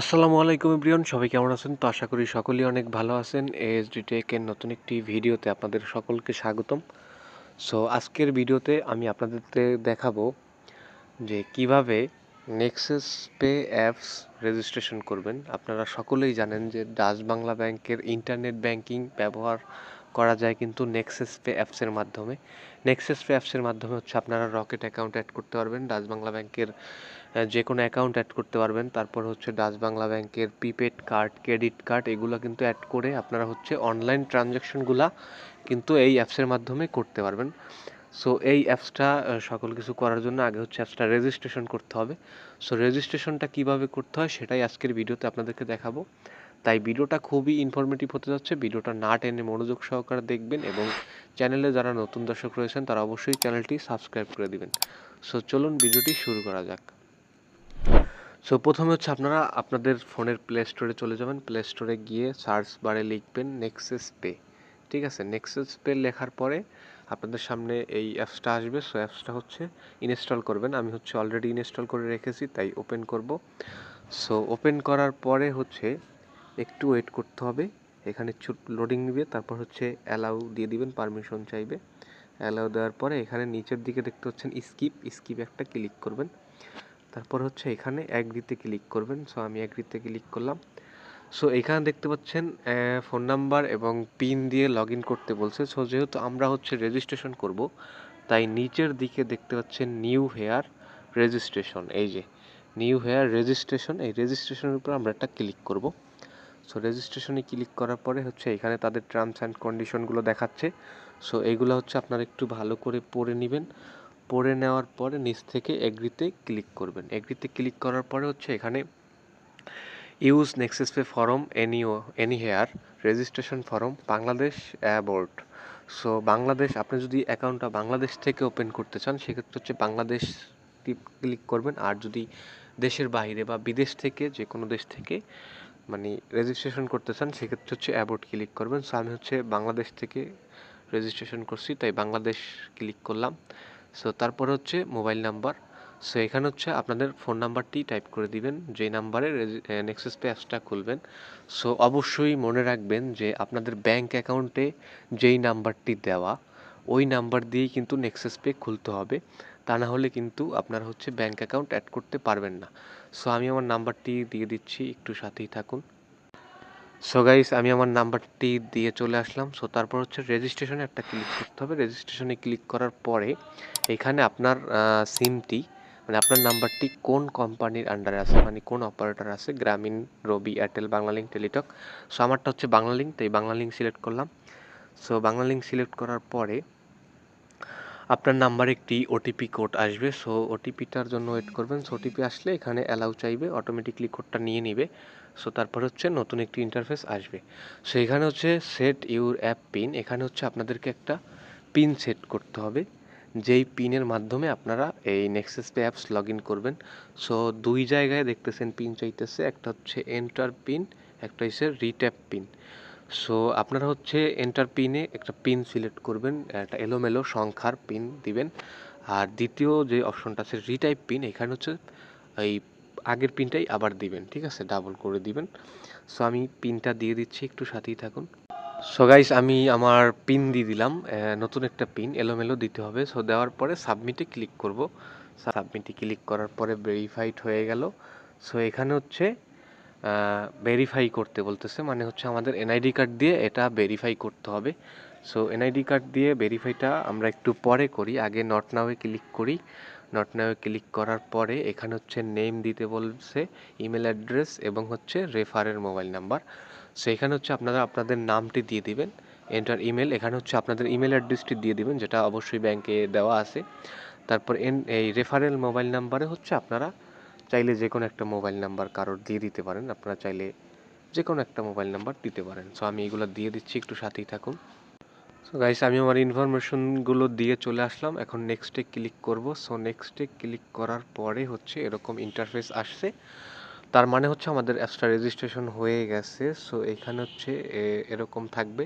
আসসালামু আলাইকুম এভরিওয়ান, সবাই কেমন আছেন? তো আশা করি সকলেই অনেক ভালো আছেন। এএসডি টেকের নতুন একটি ভিডিওতে আপনাদের সকলকে স্বাগতম। সো আজকের ভিডিওতে আমি আপনাদেরকে দেখাবো যে কীভাবে নেক্সাস পে অ্যাপস রেজিস্ট্রেশন করবেন। আপনারা সকলেই জানেন যে ডাচ বাংলা ব্যাংকের ইন্টারনেট ব্যাংকিং ব্যবহার করা যায় কিন্তু নেক্সাস পে অ্যাপসের মাধ্যমে। নেক্সাস পে অ্যাপসের মাধ্যমে হচ্ছে আপনারা রকেট অ্যাকাউন্ট অ্যাড করতে পারবেন। ডাচ বাংলা ব্যাংকের যে কোনো অ্যাকাউন্ট অ্যাড করতে পারবেন। তারপর হচ্ছে ডাচ বাংলা ব্যাংকের প্রিপেড কার্ড ক্রেডিট কার্ড এগুলো কিন্তু অ্যাড করে আপনারা হচ্ছে অনলাইন ট্রানজ্যাকশনগুলা কিন্তু এই অ্যাপসের মাধ্যমে করতে পারবেন। সো এই অ্যাপসটা সকল কিছু করার জন্য আগে হচ্ছে অ্যাপসটা রেজিস্ট্রেশন করতে হবে। সো রেজিস্ট্রেশনটা কীভাবে করতে হয় সেটাই আজকের ভিডিওতে আপনাদেরকে দেখাবো। তাই ভিডিওটা খুবই ইনফরমেটিভ হতে যাচ্ছে। ভিডিওটা না টেনে মনোযোগ সহকারে দেখবেন এবং চ্যানেলে যারা নতুন দর্শক রয়েছেন, তারা অবশ্যই চ্যানেলটি সাবস্ক্রাইব করে দিবেন। সো চলুন ভিডিওটি শুরু করা যাক। সো প্রথমে হচ্ছে আপনারা আপনাদের ফোনের প্লে স্টোরে চলে যাবেন। প্লে স্টোরে গিয়ে সার্চ বারে লিখবেন নেক্সেস পে ঠিক আছে? নেক্সেস পে লেখার পরে আপনাদের সামনে এই অ্যাপসটা আসবে। সো অ্যাপসটা হচ্ছে ইনস্টল করবেন। আমি হচ্ছে অলরেডি ইনস্টল করে রেখেছি, তাই ওপেন করব। সো ওপেন করার পরে হচ্ছে একটু ওয়েট করতে হবে। এখানে লোডিং নিবে, তারপর হচ্ছে অ্যালাউ দিয়ে দিবেন পারমিশন চাইবে। অ্যালাউ দেওয়ার পরে এখানে নিচের দিকে দেখতে হচ্ছেন স্কিপ স্কিপ একটা ক্লিক করবেন। তারপর হচ্ছে এখানে অ্যাগ্রিতে ক্লিক করবেন। সো আমি অ্যাগ্রিতে ক্লিক করলাম। সো এখানে দেখতে পাচ্ছেন ফোন নাম্বার এবং পিন দিয়ে লগ করতে বলছে। সো যেহেতু আমরা হচ্ছে রেজিস্ট্রেশন করব, তাই নিচের দিকে দেখতে পাচ্ছেন নিউ হেয়ার রেজিস্ট্রেশন এই যে নিউ হেয়ার রেজিস্ট্রেশন এই রেজিস্ট্রেশনের উপর আমরা একটা ক্লিক করব। সো রেজিস্ট্রেশনে ক্লিক করার পরে হচ্ছে এখানে তাদের টার্মস অ্যান্ড কন্ডিশনগুলো দেখাচ্ছে। সো এইগুলো হচ্ছে আপনারা একটু ভালো করে পড়ে নেবেন। পড়ে নেওয়ার পরে নিচ থেকে এগ্রিতে ক্লিক করবেন। এগ্রিতে ক্লিক করার পরে হচ্ছে এখানে use Nexus Pay from any anywhere registration form, Bangladesh abroad. So, Bangladesh, আপনি যদি অ্যাকাউন্টটা বাংলাদেশ থেকে ওপেন করতে চান, সেক্ষেত্রে হচ্ছে বাংলাদেশ ক্লিক করবেন। আর যদি দেশের বাইরে বা বিদেশ থেকে, যে কোনো দেশ থেকে মানে রেজিস্ট্রেশন করতে চান, সেক্ষেত্রে হচ্ছে অ্যাবোর্ড ক্লিক করবেন। সো, আমি হচ্ছে বাংলাদেশ থেকে রেজিস্ট্রেশন করছি, তাই বাংলাদেশ ক্লিক করলাম। সো তারপর হচ্ছে মোবাইল নাম্বার সো এখানে হচ্ছে আপনাদের ফোন নাম্বারটি টাইপ করে দিবেন যেই নাম্বারে নেক্সাস পে অ্যাপসটা খুলবেন। সো অবশ্যই মনে রাখবেন যে আপনাদের ব্যাংক অ্যাকাউন্টে যেই নাম্বারটি দেওয়া, ওই নাম্বার দিয়েই কিন্তু নেক্সাস পে খুলতে হবে। তা না হলে কিন্তু আপনারা হচ্ছে ব্যাংক অ্যাকাউন্ট অ্যাড করতে পারবেন না। সো আমি আমার নাম্বারটি দিয়ে দিচ্ছি, একটু সাথেই থাকুন। সো গাইস আমি আমার নাম্বারটি দিয়ে চলে আসলাম। সো তারপর হচ্ছে রেজিস্ট্রেশনে একটা ক্লিক করতে হবে। রেজিস্ট্রেশনে ক্লিক করার পরে এখানে আপনার সিমটি মানে আপনার নাম্বারটি কোন কোম্পানির আন্ডারে আছে মানে কোন অপারেটর আছে? গ্রামীণ, রবি এয়ারটেল বাংলালিঙ্ক টেলিটক। সো আমারটা হচ্ছে বাংলালিঙ্ক তাই বাংলালিংক সিলেক্ট করলাম। সো বাংলালিংক সিলেক্ট করার পরে আপনার নাম্বারে একটি ওটিপি কোড আসবে সো ওটিপিটার জন্য ওয়েট করবেন। সো ওটিপি আসলে এখানে অ্যালাউ চাইবে অটোমেটিকলি কোডটা নিয়ে নেবে। সো তারপর হচ্ছে নতুন একটি ইন্টারফেস আসবে। সো এখানে হচ্ছে সেট ইউর অ্যাপ পিন এখানে হচ্ছে আপনাদেরকে একটা পিন সেট করতে হবে, যেই পিনের মাধ্যমে আপনারা এই Nexus Pay apps log in করবেন। সো দুই জায়গায় দেখতেছেন পিন চাইতেছে, একটা হচ্ছে এন্টার পিন একটা হচ্ছে রিট্যাপ পিন সো আপনারা হচ্ছে এন্টার পিনে একটা পিন সিলেক্ট করবেন, একটা এলোমেলো সংখ্যার পিন দিবেন। আর দ্বিতীয় যে অপশনটা আছে রিটাইপ পিন এখানে হচ্ছে এই আগের পিনটাই আবার দিবেন, ঠিক আছে? ডাবল করে দিবেন। সো আমি পিনটা দিয়ে দিচ্ছি, একটু সাথেই থাকুন। সো গাইস আমি আমার পিন দিয়ে দিলাম নতুন একটা পিন এলোমেলো দিতে হবে। সো দেওয়ার পরে সাবমিটে ক্লিক করব। সাবমিটে ক্লিক করার পরে ভেরিফাইড হয়ে গেল। সো এখানে হচ্ছে ভেরিফাই করতে বলতেছে মানে হচ্ছে আমাদের এনআইডি কার্ড দিয়ে এটা ভেরিফাই করতে হবে। সো এনআইডি কার্ড দিয়ে ভেরিফাইটা আমরা একটু পরে করি, আগে নট নাওয়ে ক্লিক করি। নট নাওয়ে ক্লিক করার পরে এখানে হচ্ছে নেম দিতে বলছে ইমেল অ্যাড্রেস এবং হচ্ছে রেফারের মোবাইল নাম্বার সো এখানে হচ্ছে আপনারা আপনাদের নামটি দিয়ে দিবেন এন্টার ইমেল এখানে হচ্ছে আপনাদের ইমেল অ্যাড্রেসটি দিয়ে দিবেন, যেটা অবশ্যই ব্যাংকে দেওয়া আছে। তারপর এই রেফারেল মোবাইল নাম্বারে হচ্ছে আপনারা চাইলে যে কোনো একটা মোবাইল নাম্বার কারোর দিয়ে দিতে পারেন। আপনারা চাইলে যে কোনো একটা মোবাইল নাম্বার দিতে পারেন। সো আমি এগুলো দিয়ে দিচ্ছি, একটু সাথেই থাকুন। সো গাইস আমি আমার ইনফরমেশনগুলো দিয়ে চলে আসলাম। এখন নেক্সটে ক্লিক করব। সো নেক্সটে ক্লিক করার পরে হচ্ছে এরকম ইন্টারফেস আসছে। তার মানে হচ্ছে আমাদের অ্যাপসটা রেজিস্ট্রেশন হয়ে গেছে। সো এখানে হচ্ছে এরকম থাকবে।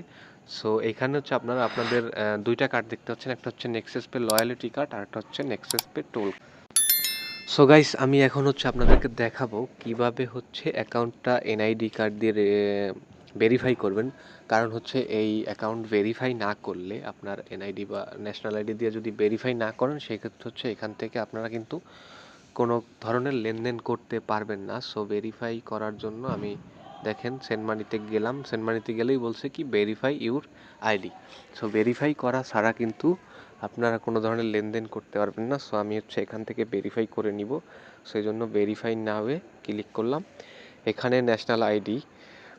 সো এখানে হচ্ছে আপনারা আপনাদের দুইটা কার্ড দেখতে পাচ্ছেন। একটা হচ্ছে নেক্সেস পে লয়ালিটি কার্ড আর একটা হচ্ছে Nexus Pay toll so guys আমি এখন হচ্ছে আপনাদেরকে দেখাবো কীভাবে হচ্ছে অ্যাকাউন্টটা এনআইডি কার্ড দিয়ে ভেরিফাই করবেন। কারণ হচ্ছে এই অ্যাকাউন্ট ভেরিফাই না করলে আপনার এনআইডি বা ন্যাশনাল আইডি দিয়ে যদি ভেরিফাই না করেন, সেক্ষেত্রে হচ্ছে এখান থেকে আপনারা কিন্তু কোনো ধরনের লেনদেন করতে পারবেন না। সো ভেরিফাই করার জন্য আমি, দেখেন সেন্ড মানিতে গেলাম। সেন্ড মানিতে গেলেই বলছে কি verify your ID so verify করা ছাড়া কিন্তু আপনারা কোনো ধরনের লেনদেন করতে পারবেন না সো আমি হচ্ছে এখান থেকে ভেরিফাই করে নিব। সেই জন্য ভেরিফাই না হয়ে ক্লিক করলাম। এখানে ন্যাশনাল আইডি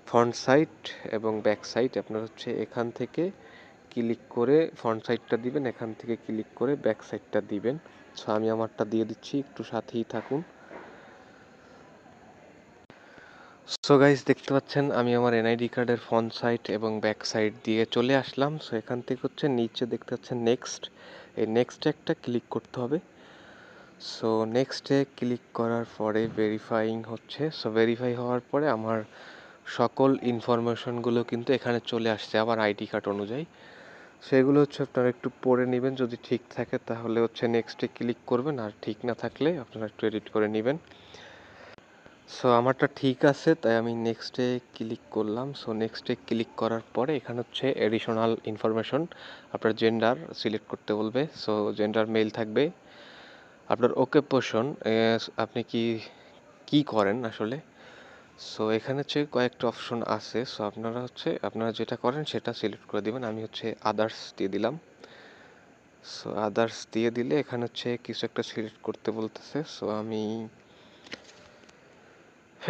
ফ্রন্ট সাইট এবং ব্যাক সাইট আপনার হচ্ছে এখান থেকে ক্লিক করে ফ্রন্ট সাইডটা দিবেন, এখান থেকে ক্লিক করে ব্যাক সাইডটা দিবেন। সো আমি আমারটা দিয়ে দিচ্ছি, একটু সাথেই থাকুন। সো গাইস দেখতে পাচ্ছেন, আমি আমার এনআইডি কার্ডের ফ্রন্ট সাইড এবং ব্যাক সাইড দিয়ে চলে আসলাম। সো এখান থেকে হচ্ছে নিচে দেখতে পাচ্ছেন নেক্সট এই নেক্সট একটা ক্লিক করতে হবে। সো নেক্সটে ক্লিক করার পরে ভেরিফাইং হচ্ছে। সো ভেরিফাই হওয়ার পরে আমার সকল ইনফরমেশনগুলো কিন্তু এখানে চলে আসছে আমার আইডি কার্ড অনুযায়ী। সেগুলো হচ্ছে আপনারা একটু পড়ে নেবেন। যদি ঠিক থাকে তাহলে হচ্ছে নেক্সটে ক্লিক করবেন। আর ঠিক না থাকলে আপনারা একটু এডিট করে নেবেন। সো আমারটা ঠিক আছে, তাই আমি নেক্সটে ক্লিক করলাম। সো নেক্সটে ক্লিক করার পরে এখানে হচ্ছে এডিশনাল ইনফরমেশন আপনার জেন্ডার সিলেক্ট করতে বলবে। সো জেন্ডার মেল থাকবে। আপনার ওকে পোষণ আপনি কি কি করেন আসলে? সো এখানে হচ্ছে কয়েকটা অপশন আছে। সো আপনারা হচ্ছে, আপনারা যেটা করেন সেটা সিলেক্ট করে দিবেন। আমি হচ্ছে আদার্স দিয়ে দিলাম। সো আদার্স দিয়ে দিলে এখানে হচ্ছে কিছু একটা সিলেক্ট করতে বলতেছে। সো আমি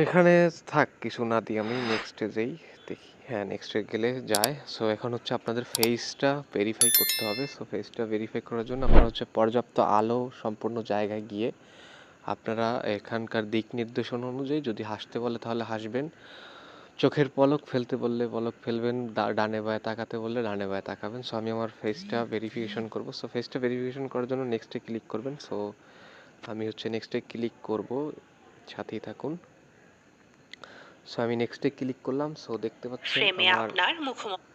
এখানে থাক, কিছু না দিয়ে আমি নেক্সটে যাই দেখি। হ্যাঁ নেক্সটে গেলে যায়। সো এখন হচ্ছে আপনাদের ফেসটা ভেরিফাই করতে হবে। সো ফেসটা ভেরিফাই করার জন্য আপনারা হচ্ছে পর্যাপ্ত আলো সম্পূর্ণ জায়গায় গিয়ে আপনারা এখানকার দিক নির্দেশনা অনুযায়ী যদি হাসতে বলে তাহলে হাসবেন। চোখের পলক ফেলতে বললে পলক ফেলবেন ডানে বায়ে তাকাতে বললে ডানে বায়ে তাকাবেন। সো আমি আমার ফেসটা ভেরিফিকেশন করব। সো ফেসটা ভেরিফিকেশন করার জন্য নেক্সটে ক্লিক করবেন। সো আমি হচ্ছে নেক্সটে ক্লিক করব। সাথেই থাকুন। সো আমি নেক্সটে ক্লিক করলাম সো দেখতে পাচ্ছেন ফ্রেমে আপনার মুখোমুখি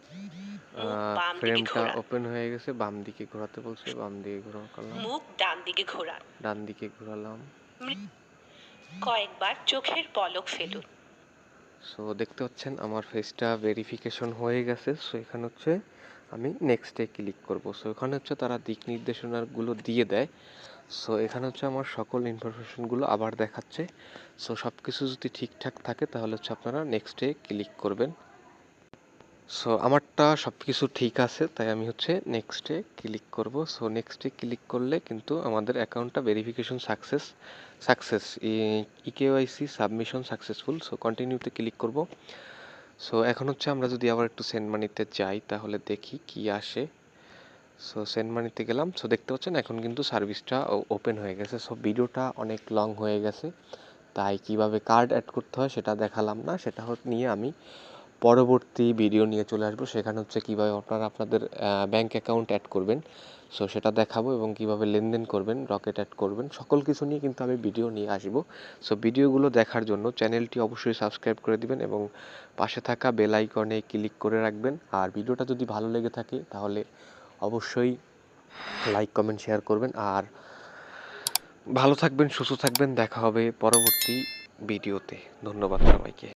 ফ্রেমটা ওপেন হয়ে গেছে বাম দিকে ঘোরাতে বলছে বাম দিকে ঘোরালাম মুখ ডান দিকে ঘোরান। ডান দিকে ঘোরালাম। কয়েকবার চোখের পলক ফেলুন। সো দেখতে পাচ্ছেন আমার ফেসটা ভেরিফিকেশন হয়ে গেছে সো এখানে হচ্ছে আমি নেক্সটে ক্লিক করব। সো এখানে হচ্ছে তারা দিক নির্দেশনাগুলো দিয়ে দেয়। সো এখানে হচ্ছে আমার সকল ইনফরমেশনগুলো আবার দেখাচ্ছে। সো সব কিছু যদি ঠিকঠাক থাকে, তাহলে হচ্ছে আপনারা নেক্সটে ক্লিক করবেন। সো আমারটা সব কিছু ঠিক আছে, তাই আমি হচ্ছে নেক্সটে ক্লিক করব। সো নেক্সটে ক্লিক করলে কিন্তু আমাদের অ্যাকাউন্টটা verification success success eKYC submission successful so কন্টিনিউতে ক্লিক করব। সো এখন হচ্ছে আমরা যদি আবার একটু সেন্ড মানিতে যাই, তাহলে দেখি কি আসে। সো সেন্ড মানিতে গেলাম। সো দেখতে পাচ্ছেন, এখন কিন্তু সার্ভিসটা ওপেন হয়ে গেছে। সো ভিডিওটা অনেক লং হয়ে গেছে। তাই কীভাবে কার্ড অ্যাড করতে হয় সেটা দেখালাম না। সেটা নিয়ে আমি পরবর্তী ভিডিও নিয়ে চলে আসব। সেখানে হচ্ছে কীভাবে আপনারা আপনাদের ব্যাংক অ্যাকাউন্ট অ্যাড করবেন। সো সেটা দেখাবো এবং কীভাবে লেনদেন করবেন, রকেট অ্যাড করবেন। সকল কিছু নিয়ে কিন্তু আমি ভিডিও নিয়ে আসব। সো ভিডিওগুলো দেখার জন্য চ্যানেলটি অবশ্যই সাবস্ক্রাইব করে দিবেন এবং পাশে থাকা বেল আইকনে ক্লিক করে রাখবেন। আর ভিডিওটা যদি ভালো লেগে থাকে, তাহলে অবশ্যই লাইক কমেন্ট শেয়ার করবেন আর ভালো থাকবেন, সুস্থ থাকবেন, দেখা হবে পরবর্তী ভিডিওতে ধন্যবাদ সবাইকে।